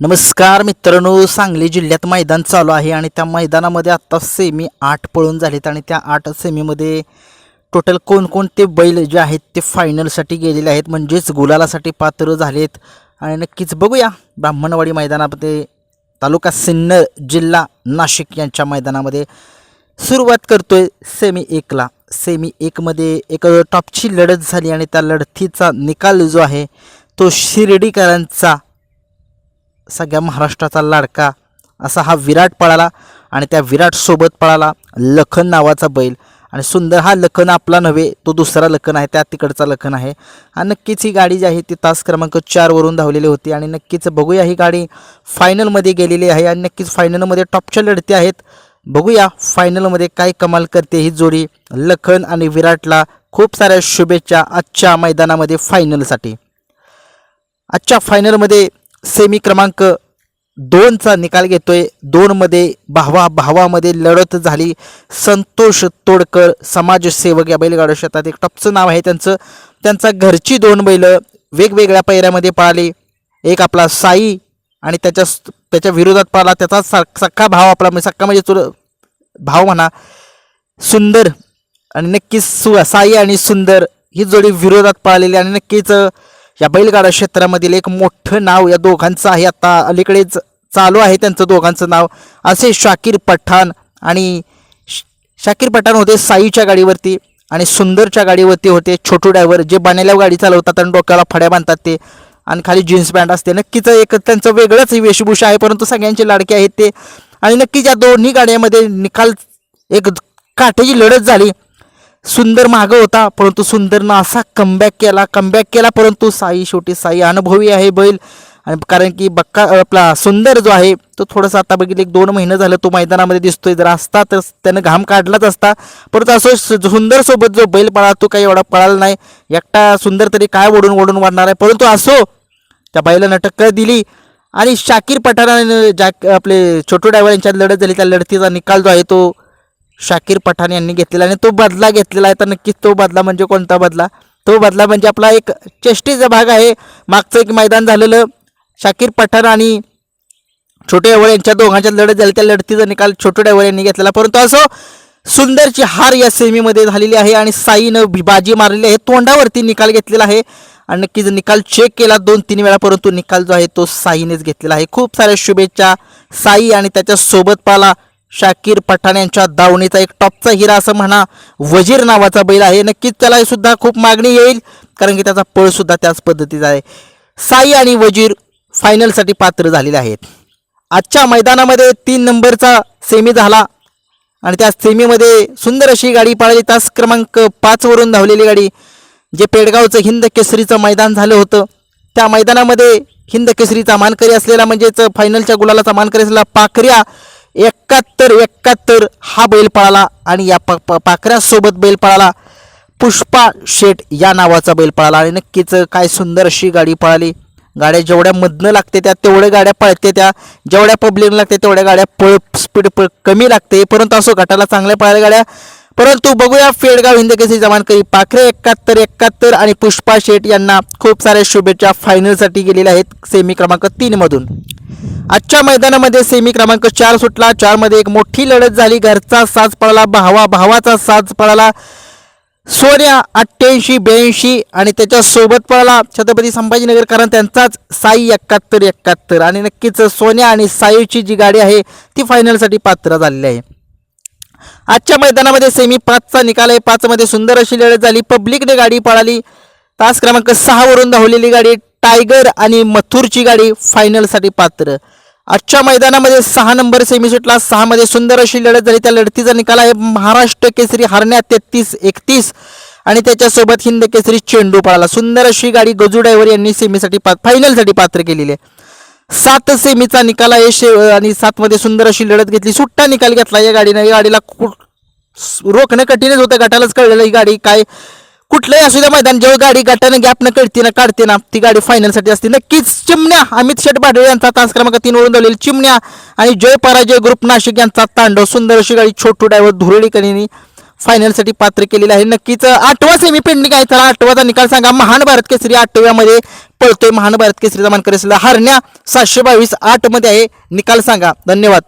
नमस्कार मित्रांनो सांगली जिल्ह्यात मैदान चालू आहे आणि त्या मैदानामध्ये आत्ता सेमी आठ पळून झालेत आणि त्या आठ सेमीमध्ये टोटल कोणकोणते बैल जे आहेत ते फायनलसाठी गेलेले आहेत म्हणजेच गुलालासाठी पात्र झालेत. आणि नक्कीच बघूया ब्राह्मणवाडी मैदानामध्ये तालुका सिन्नर जिल्हा नाशिक यांच्या मैदानामध्ये सुरुवात करतोय सेमी एकला. सेमी एकमध्ये एक टॉपची लढत झाली आणि त्या लढतीचा निकाल जो आहे तो शिर्डीकरांचा सगळ्या महाराष्ट्राचा लाडका असा हा विराट पळाला आणि त्या विराटसोबत पळाला लखन नावाचा बैल. आणि सुंदर हा लखन आपला नव्हे तो दुसरा लखन आहे त्या तिकडचा लखन आहे. आणि नक्कीच ही गाडी जी आहे ती तास क्रमांक चारवरून धावलेली होती आणि नक्कीच बघूया ही गाडी फायनलमध्ये गेलेली आहे आणि नक्कीच फायनलमध्ये टॉपच्या लढती आहेत. बघूया फायनलमध्ये काय कमाल करते ही जोडी लखन आणि विराटला खूप साऱ्या शुभेच्छा आजच्या मैदानामध्ये फायनलसाठी आजच्या फायनलमध्ये सेमी क्रमांक दोनचा निकाल घेतोय. दोनमध्ये भावा भावामध्ये लढत झाली. संतोष तोडकर समाजसेवक या बैलगाडा शेतात एक टॉपचं नाव आहे त्यांचं. त्यांचा घरची दोन बैल वेगवेगळ्या पैऱ्यामध्ये पळाली. एक आपला साई आणि त्याच्या त्याच्या विरोधात पळाला. त्याचा सा सख्खा भाव आपला म्हणजे सख्खा म्हणजे चुर भाव म्हणा. सुंदर आणि नक्कीच सु साई आणि सुंदर ही जोडी विरोधात पळालेली आणि नक्कीच या बैलगाडा क्षेत्रामधील एक मोठं नाव या दोघांचं आहे. आता अलीकडेच चालू आहे त्यांचं दोघांचं नाव. असे शाकीर पठाण आणि श- शाकीर पठाण होते साईच्या गाडीवरती आणि सुंदरच्या गाडीवरती होते छोटू ड्रायव्हर जे बाण्याला गाडी चालवतात आणि डोक्याला फड्या बांधतात ते. आणि खाली जीन्स पॅन्ट असते. नक्कीच एक त्यांचं वेगळंच वेशभूषा आहे परंतु सगळ्यांचे लाडके आहेत ते. आणि नक्कीच या दोन्ही गाड्यामध्ये निकाल एक काठेची लढत झाली. सुंदर मागं होता परंतु सुंदरनं असा कमबॅक केला कमबॅक केला परंतु साई शेवटी साई अनुभवी आहे बैल. आणि कारण की बक्का आपला सुंदर जो आहे तो थोडंसं आता बघितलं एक दोन महिने झालं तो मैदानामध्ये दिसतोय. जर असता तर त्यानं घाम काढलाच असता. परंतु असं सु- सुंदर सोबत जो बैल पळा तो काही एवढा पळाला नाही. एकटा सुंदर तरी काय ओढून ओढून वाढणार आहे. परंतु असो त्या बैलानं टक्कर दिली. आणि शाकीर पठाराने जॅक आपले छोटू ड्रायव्हर यांच्यात लढत झाली. त्या लढतीचा निकाल जो आहे तो शाकीर पठाण यांनी घेतलेला आणि तो बदला घेतलेला आहे. तर नक्कीच तो बदला म्हणजे कोणता बदला? तो बदला म्हणजे आपला एक चेष्टीचा भाग आहे. मागचं एक मैदान झालेलं शाकीर पठाण आणि छोटे ड्रायव्हर यांच्या दोघांच्या लढत झाली. त्या लढतीचा निकाल छोटे ड्रायव्हर यांनी घेतलेला. परंतु असो सुंदरची हार या सेमीमध्ये झालेली आहे आणि साईनं बाजी मारलेली आहे. तोंडावरती निकाल घेतलेला आहे. आणि नक्कीच निकाल चेक केला दोन तीन वेळा. परंतु निकाल जो आहे तो साईनेच घेतलेला आहे. खूप साऱ्या शुभेच्छा साई आणि त्याच्या सोबत पाला शाकीर पठाण यांच्या दावणीचा एक टॉपचा हिरा असं म्हणा वजीर नावाचा बैल आहे. नक्कीच त्याला सुद्धा खूप मागणी येईल कारण की त्याचा पळ सुद्धा त्याच पद्धतीचा आहे. साई आणि वजीर फायनलसाठी पात्र झालेले आहेत. आजच्या मैदानामध्ये तीन नंबरचा सेमी झाला आणि त्या सेमीमध्ये सुंदर अशी गाडी पाळली. तास क्रमांक पाचवरून धावलेली गाडी जे पेडगावचं हिंद केसरीचं मैदान झालं होतं. त्या मैदानामध्ये हिंद केसरीचा मानकरी असलेला म्हणजेच फायनलच्या गुलालाचा मानकरी असलेला पाखऱ्या एकाहत्तर एकाहत्तर हा बैल पळाला आणि या पा पा- पाखऱ्यासोबत बैल पळाला. पुष्पा शेट या नावाचा बैल पळाला आणि नक्कीच काय सुंदर अशी गाडी पळाली. गाड्या जेवढ्या मधनं लागते त्या तेवढ्या गाड्या पळते त्या. जेवढ्या पब्लिक लागते तेवढ्या गाड्या पळ स्पीड पळ कमी लागते. परंतु असो गटाला चांगल्या पळाल्या गाड्या. परंतु बघूया फेडगाव हिंदकेसरी जमानकरी पाखरे एकाहत्तर एकाहत्तर आणि पुष्पा शेट यांना खूप साऱ्या शुभेच्छा फायनलसाठी गेलेल्या आहेत. सेमी क्रमांक तीनमधून आजच्या मैदानामध्ये सेमी क्रमांक चार सुटला. चारमध्ये एक मोठी लढत झाली. घरचा साज पळाला. भावा भावाचा साज पळाला. सोन्या अठ्ठ्याऐंशी ब्याऐंशी आणि त्याच्यासोबत पळाला छत्रपती संभाजीनगर कारण त्यांचाच साई एकाहत्तर एकाहत्तर. आणि नक्कीच सोन्या आणि साईची जी गाडी आहे ती फायनलसाठी पात्र झालेली आहे. आजच्या मैदानामध्ये सेमी पाचचा निकाल आहे. पाचमध्ये सुंदर अशी लढत झाली. पब्लिकने गाडी पळाली. तास क्रमांक सहावरून धावलेली गाडी टायगर आणि मथुरची गाडी फायनलसाठी पात्र. आजच्या मैदानामध्ये सहा नंबर सेमी सुटला सहामध्ये सुंदर अशी लढत झाली. त्या लढतीचा निकाल आहे महाराष्ट्र केसरी हरण्या तेहतीस एकतीस. आणि त्याच्यासोबत हिंद केसरी चेंडू पळाला सुंदर अशी गाडी गजू डायव्हर यांनी सेमीसाठी पा फायनलसाठी पात्र केलेली आहे. सात सेमीचा निकाल आहे. शे आणि सातमध्ये सुंदर अशी लढत घेतली. सुट्टा निकाल घेतला या गाडीनं. या गाडीला रोखणं कठीणच होतं. गटालाच कळलेलं ही गाडी काय कुठलंही असू द्या मैदान जेव्हा गाडी गटानं गॅपनं न कळते ना काढते ना ती गाडी फायनलसाठी असते. नक्कीच चिमण्या अमित शेठ भाडळे यांचा तास क्रमांक तीन वळून लावलेली चिमण्या आणि जय पराजय ग्रुप नाशिक यांचा तांडव. सुंदर अशी गाडी छोटू डायव्हर धुरळीकरांनी फायनलसाठी पात्र केलेलं आहे. नक्कीच आठवा सेमी पेंडिंग आहे. त्याला आठवाचा निकाल सांगा. महान भारत केसरी आठव्यामध्ये पळतोय. महान भारत केसरीचा मानकरी असलेला हरण्या सातशे बावीस आठमध्ये आहे. निकाल सांगा. धन्यवाद.